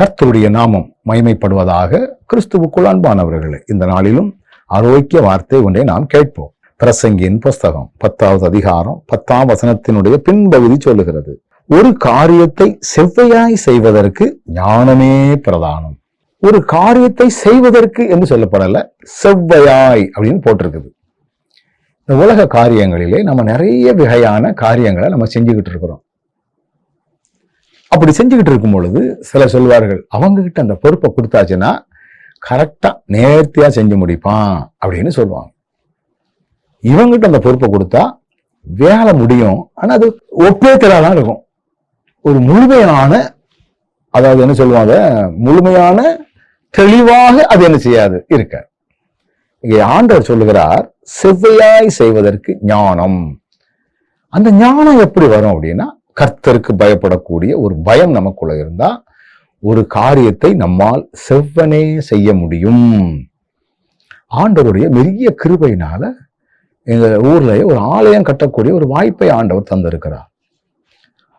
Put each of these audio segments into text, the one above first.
கர்த்தருடைய நாமம் மகிமைப்படுவதாக கிறிஸ்துவுக்குள் அன்பானவர்களே இந்த நாளிலும் ஆரோக்கிய வார்த்தை ஒன்றை நாம் கேட்போம். பிரசங்கியின் புஸ்தகம் பத்தாவது அதிகாரம் பத்தாம் வசனத்தினுடைய பின்பகுதி சொல்லுகிறது ஒரு காரியத்தை செவ்வையாய் செய்வதற்கு ஞானமே பிரதானம். ஒரு காரியத்தை செய்வதற்கு என்று சொல்லப்படல செவ்வையாய் அப்படின்னு போட்டிருக்குது. இந்த உலக காரியங்களிலே நம்ம நிறைய வகையான காரியங்களை நம்ம செஞ்சுக்கிட்டு இருக்கிறோம். அப்படி செஞ்சுக்கிட்டு இருக்கும் பொழுது சில சொல்வார்கள் அவங்க கிட்ட அந்த பொறுப்பை கொடுத்தாச்சுன்னா கரெக்டா நேர்த்தியா செஞ்சு முடிப்பான் அப்படின்னு சொல்லுவாங்க இவங்கிட்ட அந்த பொறுப்பை கொடுத்தா வேலை முடியும். ஆனா அது ஒப்பேத்தலாதான் இருக்கும். ஒரு முழுமையான அதாவது என்ன சொல்லுவாங்க முழுமையான தெளிவாக அது என்ன செய்யாது இருக்க இங்கே ஆண்டவர் சொல்லுகிறார் செவ்வையாய் செய்வதற்கு ஞானம். அந்த ஞானம் எப்படி வரும் அப்படின்னா கர்த்தருக்கு பயப்படக்கூடிய ஒரு பயம் நமக்குள்ள இருந்தா ஒரு காரியத்தை நம்மால் செவ்வனே செய்ய முடியும். ஆண்டவருடைய பெரிய கிருபையினால எங்க ஊர்ல ஒரு ஆலயம் கட்டக்கூடிய ஒரு வாய்ப்பை ஆண்டவர் தந்திருக்கிறார்.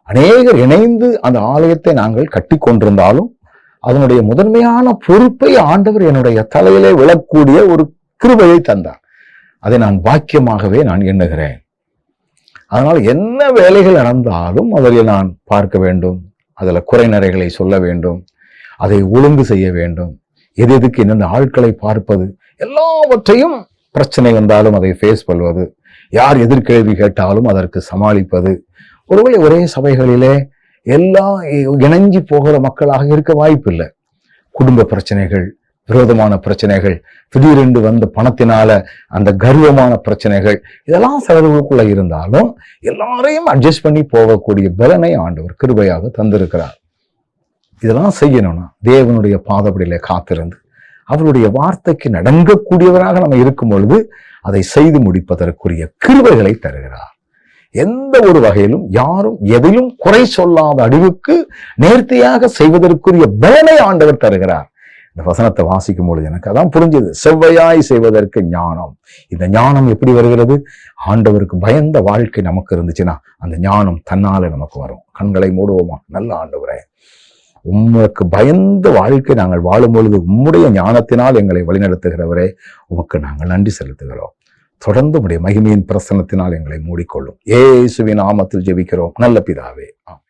அநேகர் இணைந்து அந்த ஆலயத்தை நாங்கள் கட்டி கொண்டிருந்தாலும் அதனுடைய முதன்மையான பொறுப்பை ஆண்டவர் என்னுடைய தலையிலே விழக்கூடிய ஒரு கிருபையை தந்தார். அதை நான் பாக்கியமாகவே நான் எண்ணுகிறேன். அதனால் என்ன வேலைகள் நடந்தாலும் அதில் நான் பார்க்க வேண்டும். அதில் குறைநறைகளை சொல்ல வேண்டும். அதை ஒழுங்கு செய்ய வேண்டும். எது எதுக்கு என்னென்ன ஆட்களை பார்ப்பது? எல்லாவற்றையும் பிரச்சனை வந்தாலும் அதை ஃபேஸ் பண்ணுவது. யார் எதிர்கேள்வி கேட்டாலும் அதற்கு சமாளிப்பது. ஒருவேளை ஒரே சபைகளிலே எல்லாம் இணைஞ்சு போகிற மக்களாக இருக்க வாய்ப்பில்லை. குடும்ப பிரச்சனைகள் விரோதமான பிரச்சனைகள் திடீரென்று வந்த பணத்தினால அந்த கர்வமான பிரச்சனைகள் இதெல்லாம் சிலர்களுக்குள்ள இருந்தாலும் எல்லாரையும் அட்ஜஸ்ட் பண்ணி போகக்கூடிய பலனை ஆண்டவர் கிருபையாக தந்திருக்கிறார். இதெல்லாம் செய்யணும்னா தேவனுடைய பாதப்படியில காத்திருந்து அவருடைய வார்த்தைக்கு நடங்கக்கூடியவராக நம்ம இருக்கும் பொழுது அதை செய்து முடிப்பதற்குரிய கிருபைகளை தருகிறார். எந்த ஒரு வகையிலும் யாரும் எதிலும் குறை சொல்லாத அடிவுக்கு நேர்த்தியாக செய்வதற்குரிய பலனை ஆண்டவர் தருகிறார். இந்த வசனத்தை வாசிக்கும் பொழுது எனக்கு அதான் புரிஞ்சது. செவ்வையாய் செய்வதற்கு ஞானம். இந்த ஞானம் எப்படி வருகிறது? ஆண்டவருக்கு பயந்த வாழ்க்கை நமக்கு இருந்துச்சுன்னா அந்த ஞானம் தன்னால நமக்கு வரும். கண்களை மூடுவோமா? நல்ல ஆண்டவரே. உமக்கு பயந்த வாழ்க்கை நாங்கள் வாழும் பொழுது உம்முடைய ஞானத்தினால் எங்களை வழிநடத்துகிறவரே உமக்கு நாங்கள் நன்றி செலுத்துகிறோம். தொடர்ந்து உடைய மகிமையின் பிரசனத்தினால் எங்களை மூடிக்கொள்ளும். ஏசுவின் ஆமத்தில் ஜெபிக்கிறோம். நல்ல பிதாவே. ஆம்